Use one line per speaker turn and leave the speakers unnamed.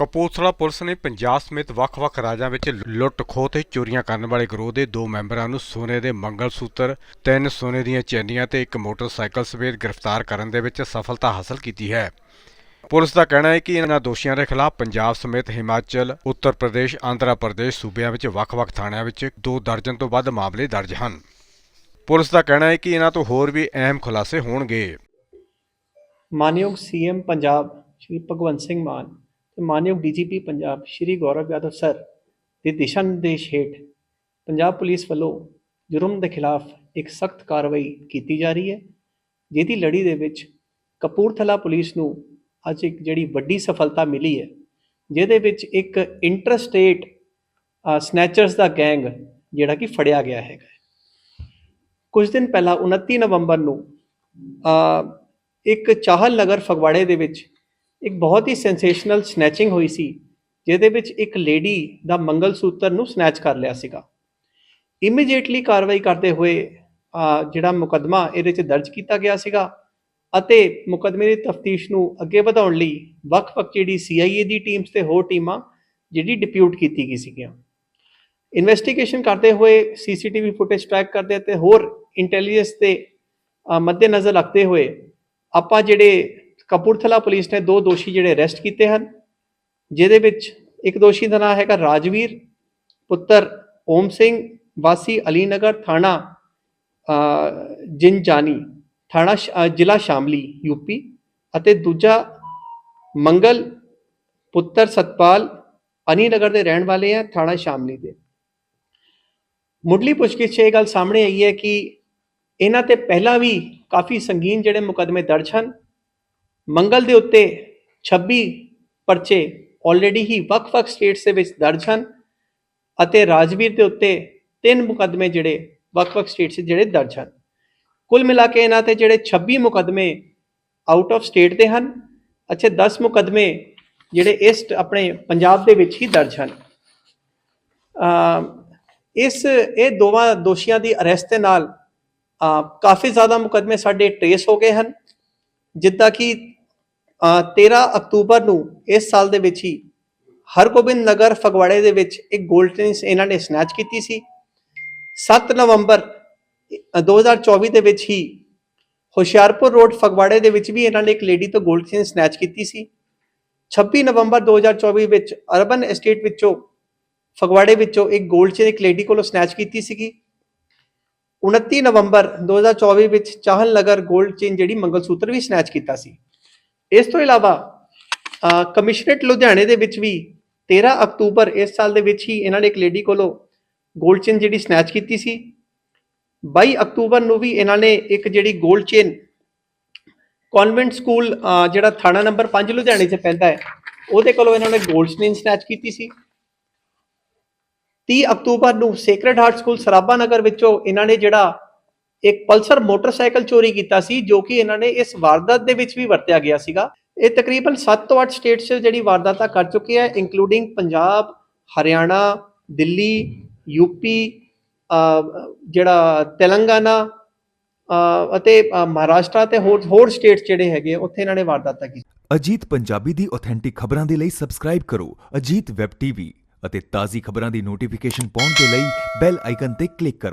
Kapurthala police ਨੇ ਪੰਜਾਬ ਸਮੇਤ ਵੱਖ-ਵੱਖ ਰਾਜਾਂ ਵਿੱਚ ਲੁੱਟ ਖੋਹ ਤੇ ਚੋਰੀਆਂ ਕਰਨ ਵਾਲੇ ਗਰੋਹ ਦੇ ਦੋ ਮੈਂਬਰਾਂ ਨੂੰ ਸੋਨੇ ਦੇ ਮੰਗਲ ਸੂਤਰ ਤਿੰਨ ਸੋਨੇ ਦੀਆਂ ਚੈਨੀਆਂ ਤੇ ਇੱਕ ਮੋਟਰਸਾਈਕਲ ਸਮੇਤ ਗ੍ਰਿਫਤਾਰ ਕਰਨ ਦੇ ਵਿੱਚ ਸਫਲਤਾ ਹਾਸਲ ਕੀਤੀ ਹੈ। ਪੁਲਿਸ ਦਾ ਕਹਿਣਾ ਹੈ ਕਿ ਇਹਨਾਂ ਦੋਸ਼ੀਆਂ ਦੇ ਖਿਲਾਫ ਪੰਜਾਬ ਸਮੇਤ ਹਿਮਾਚਲ, ਉੱਤਰ ਪ੍ਰਦੇਸ਼, ਆਂਧਰਾ ਪ੍ਰਦੇਸ਼ ਸੂਬਿਆਂ ਵਿੱਚ ਵੱਖ-ਵੱਖ ਥਾਣਿਆਂ ਵਿੱਚ ਦੋ ਦਰਜਨ ਤੋਂ ਵੱਧ ਮਾਮਲੇ ਦਰਜ ਹਨ। ਪੁਲਿਸ ਦਾ ਕਹਿਣਾ ਹੈ ਕਿ ਇਹਨਾਂ ਤੋਂ ਹੋਰ ਵੀ ਅਹਿਮ ਖੁਲਾਸੇ ਹੋਣਗੇ।
ਮਾਨਯੋਗ ਸੀਐਮ ਪੰਜਾਬ ਸ਼੍ਰੀ ਭਗਵੰਤ ਸਿੰਘ ਮਾਨ ਤੇ ਮਾਨਯੋਗ ਡੀਜੀਪੀ ਪੰਜਾਬ ਸ਼੍ਰੀ ਗੌਰਵ ਯਾਦਵ ਸਰ ਦੇ ਦਿਸ਼ਾ ਨਿਰਦੇਸ਼ ਹੇਠ ਪੰਜਾਬ ਪੁਲਿਸ ਵੱਲੋਂ ਜੁਰਮ ਦੇ ਖਿਲਾਫ ਇੱਕ ਸਖਤ ਕਾਰਵਾਈ ਕੀਤੀ ਜਾ ਰਹੀ ਹੈ, ਜਿਹਦੀ ਲੜੀ ਦੇ ਵਿੱਚ ਕਪੂਰਥਲਾ ਪੁਲਿਸ ਨੂੰ ਅੱਜ ਇੱਕ ਜਿਹੜੀ ਵੱਡੀ ਸਫਲਤਾ ਮਿਲੀ ਹੈ, ਜਿਹਦੇ ਵਿੱਚ ਇੱਕ ਇੰਟਰਸਟੇਟ ਸਨੈਚਰਸ ਦਾ ਗੈਂਗ ਜਿਹੜਾ ਕਿ ਫੜਿਆ ਗਿਆ ਹੈਗਾ ਕੁਝ ਦਿਨ ਪਹਿਲਾਂ 29 ਨਵੰਬਰ ਨੂੰ ਇੱਕ ਚਾਹਲ ਨਗਰ ਫਗਵਾੜੇ ਦੇ ਵਿੱਚ ਇੱਕ ਬਹੁਤ ਹੀ ਸੈਂਸੇਸ਼ਨਲ ਸਨੈਚਿੰਗ ਹੋਈ ਸੀ, ਜਿਹਦੇ ਵਿੱਚ ਇੱਕ ਲੇਡੀ ਦਾ ਮੰਗਲ ਸੂਤਰ ਨੂੰ ਸਨੈਚ ਕਰ ਲਿਆ ਸੀਗਾ। ਇਮੀਡੀਏਟਲੀ ਕਾਰਵਾਈ ਕਰਦੇ ਹੋਏ ਜਿਹੜਾ ਮੁਕੱਦਮਾ ਇਹਦੇ 'ਚ ਦਰਜ ਕੀਤਾ ਗਿਆ ਸੀਗਾ ਅਤੇ ਮੁਕੱਦਮੇ ਦੀ ਤਫਤੀਸ਼ ਨੂੰ ਅੱਗੇ ਵਧਾਉਣ ਲਈ ਵੱਖ-ਵੱਖ ਜਿਹੜੀ CIA ਦੀ ਟੀਮਸ ਤੇ ਹੋਰ ਟੀਮਾਂ ਜਿਹੜੀ ਡਿਪਿਊਟ ਕੀਤੀ ਗਈ ਸੀਗੀਆਂ। ਇਨਵੈਸਟੀਗੇਸ਼ਨ ਕਰਦੇ ਹੋਏ ਸੀਸੀਟੀਵੀ ਫੁਟੇਜ ਟਰੈਕ ਕਰਦੇ ਤੇ ਹੋਰ ਇੰਟੈਲੀਜੈਂਸ ਤੇ ਮੱਦੇਨਜ਼ਰ ਰੱਖਦੇ ਹੋਏ ਆਪਾਂ ਜਿਹੜੇ ਕਪੂਰਥਲਾ ਪੁਲਿਸ ਨੇ ਦੋ ਦੋਸ਼ੀ ਜਿਹੜੇ ਅਰੈਸਟ ਕੀਤੇ ਹਨ ਜਿਹਦੇ ਵਿੱਚ ਇੱਕ ਦੋਸ਼ੀ ਦਾ ਨਾਮ ਹੈਗਾ ਰਾਜਵੀਰ ਪੁੱਤਰ ਓਮ ਸਿੰਘ ਵਾਸੀ ਅਲੀਨਗਰ ਥਾਣਾ ਅ, ਜਿੰਜਾਨੀ ਥਾਣਾ ਸ਼- ਜ਼ਿਲ੍ਹਾ ਸ਼ਾਮਲੀ ਯੂਪੀ ਅਤੇ ਦੂਜਾ ਮੰਗਲ ਪੁੱਤਰ ਸਤਪਾਲ ਅਨੀਨਗਰ ਦੇ ਰਹਿਣ ਵਾਲੇ ਆ ਥਾਣਾ ਸ਼ਾਮਲੀ ਦੇ। ਮੁੱਢਲੀ ਪੁੱਛਗਿੱਛ ਇਹ ਗੱਲ ਸਾਹਮਣੇ ਆਈ ਹੈ ਕਿ ਇਹਨਾਂ ਤੇ ਪਹਿਲਾਂ ਵੀ ਕਾਫੀ ਸੰਗੀਨ ਜਿਹੜੇ ਮੁਕੱਦਮੇ ਦਰਜ ਹਨ। ਮੰਗਲ ਦੇ ਉੱਤੇ 26 ਪਰਚੇ ਆਲਰੇਡੀ ਹੀ ਵੱਖ-ਵੱਖ ਸਟੇਟਸ ਦੇ ਵਿੱਚ ਦਰਜ ਹਨ ਅਤੇ ਰਾਜਵੀਰ ਦੇ ਉੱਤੇ ਤਿੰਨ ਮੁਕੱਦਮੇ ਜਿਹੜੇ ਵੱਖ-ਵੱਖ ਸਟੇਟਸ ਜਿਹੜੇ ਦਰਜ ਹਨ। ਕੁੱਲ ਮਿਲਾ ਕੇ ਇਹਨਾਂ ਤੇ ਜਿਹੜੇ 26 ਮੁਕੱਦਮੇ ਆਊਟ ਆਫ ਸਟੇਟ ਦੇ ਹਨ ਅੱਛੇ 10 ਮੁਕੱਦਮੇ ਜਿਹੜੇ ਇਸ ਆਪਣੇ ਪੰਜਾਬ ਦੇ ਵਿੱਚ ਹੀ ਦਰਜ ਹਨ। ਇਸ, ਇਹ ਦੋਵਾਂ ਦੋਸ਼ੀਆਂ ਦੀ ਅਰੈਸਟ ਦੇ ਨਾਲ ਕਾਫੀ ਜ਼ਿਆਦਾ ਮੁਕੱਦਮੇ ਸਾਡੇ ਟਰੇਸ ਹੋ ਗਏ ਹਨ, ਜਿੱਦਾਂ ਕਿ 13 ਅਕਤੂਬਰ ਨੂੰ ਇਸ ਸਾਲ ਦੇ ਵਿੱਚ ਹੀ ਹਰਗੋਬਿੰਦ ਨਗਰ ਫਗਵਾੜੇ ਦੇ ਵਿੱਚ ਇੱਕ ਗੋਲਡ ਟੈਨਿਸ ਇਹਨਾਂ ਨੇ ਸਨੈਚ ਕੀਤੀ ਸੀ। 7 ਨਵੰਬਰ 2024 ਦੇ ਵਿੱਚ ਹੀ ਹੁਸ਼ਿਆਰਪੁਰ ਰੋਡ ਫਗਵਾੜੇ ਦੇ ਵਿੱਚ ਵੀ ਇਹਨਾਂ ਨੇ ਇੱਕ ਲੇਡੀ ਤੋਂ ਗੋਲਡ ਟੈਨਿਸ ਸਨੈਚ ਕੀਤੀ ਸੀ। 26 ਨਵੰਬਰ 2024 ਵਿੱਚ ਅਰਬਨ ਐਸਟੇਟ ਵਿੱਚੋਂ, ਫਗਵਾੜੇ ਵਿੱਚੋਂ ਇੱਕ ਗੋਲਡ ਚੇਨ ਇੱਕ ਲੇਡੀ ਕੋਲੋਂ ਸਨੈਚ ਕੀਤੀ ਸੀਗੀ। 29 ਨਵੰਬਰ 2024 ਵਿੱਚ ਚਾਹਨ ਨਗਰ ਗੋਲਡ ਚੇਨ ਜਿਹੜੀ ਮੰਗਲਸੂਤਰ ਵੀ ਸਨੈਚ ਕੀਤਾ ਸੀ। ਇਸ ਤੋਂ ਇਲਾਵਾ ਕਮਿਸ਼ਨਰੇਟ ਲੁਧਿਆਣੇ ਦੇ ਵਿੱਚ ਵੀ 13 ਅਕਤੂਬਰ ਇਸ ਸਾਲ ਦੇ ਵਿੱਚ ਹੀ ਇਹਨਾਂ ਨੇ ਇੱਕ ਲੇਡੀ ਕੋਲੋਂ 골ਡ ਚੇਨ ਜਿਹੜੀ ਸਨੈਚ ਕੀਤੀ ਸੀ। 22 ਅਕਤੂਬਰ ਨੂੰ ਵੀ ਇਹਨਾਂ ਨੇ ਇੱਕ ਜਿਹੜੀ 골ਡ ਚੇਨ ਕਨਵੈਂਟ ਸਕੂਲ ਜਿਹੜਾ ਥਾਣਾ ਨੰਬਰ 5 ਲੁਧਿਆਣੇ 'ਚ ਪੈਂਦਾ ਹੈ, ਉਹਦੇ ਕੋਲੋਂ ਇਹਨਾਂ ਨੇ 골ਡ ਚੇਨ ਸਨੈਚ ਕੀਤੀ ਸੀ। 30 ਅਕਤੂਬਰ ਨੂੰ sacred heart school Sarabha Nagar ਵਿੱਚੋਂ ਇਹਨਾਂ ਨੇ ਜਿਹੜਾ ਇੱਕ ਪਲਸਰ ਮੋਟਰਸਾਈਕਲ ਚੋਰੀ ਕੀਤਾ ਸੀ ਜੋ ਕਿ ਇਹਨਾਂ ਨੇ ਇਸ ਵਾਰਦਾਤ ਦੇ ਵਿੱਚ ਵੀ ਵਰਤਿਆ ਗਿਆ ਸੀਗਾ। ਇਹ ਤਕਰੀਬਨ 7 ਤੋਂ 8 ਸਟੇਟਸ 'ਚ ਜਿਹੜੀ ਵਾਰਦਾਤਾਂ ਕਰ ਚੁੱਕੇ ਹੈ ਇਨਕਲੂਡਿੰਗ ਪੰਜਾਬ ਹਰਿਆਣਾ ਦਿੱਲੀ ਯੂਪੀ ਅ, ਜਿਹੜਾ ਤੇਲੰਗਾਨਾ ਅਤੇ ਮਹਾਰਾਸ਼ਟਰ ਤੇ ਹੋਰ ਹੋਰ ਸਟੇਟਸ ਜਿਹੜੇ ਹੈਗੇ ਆ, ਉੱਥੇ ਇਹਨਾਂ ਨੇ ਵਾਰਦਾਤਾਂ ਕੀਤੀ।
ਅਜੀਤ ਪੰਜਾਬੀ ਦੀ ਆਥੈਂਟਿਕ ਖਬਰਾਂ ਦੇ ਲਈ ਸਬਸਕ੍ਰਾਈਬ ਕਰੋ ਅਜੀਤ ਵੈਬ ਟੀਵੀ ਅਤੇ ਤਾਜ਼ੀ ਖਬਰਾਂ ਦੀ ਨੋਟੀਫਿਕੇਸ਼ਨ ਪਾਉਣ ਦੇ ਲਈ ਬੈਲ ਆਈਕਨ ਤੇ ਕਲਿੱਕ ਕਰੋ।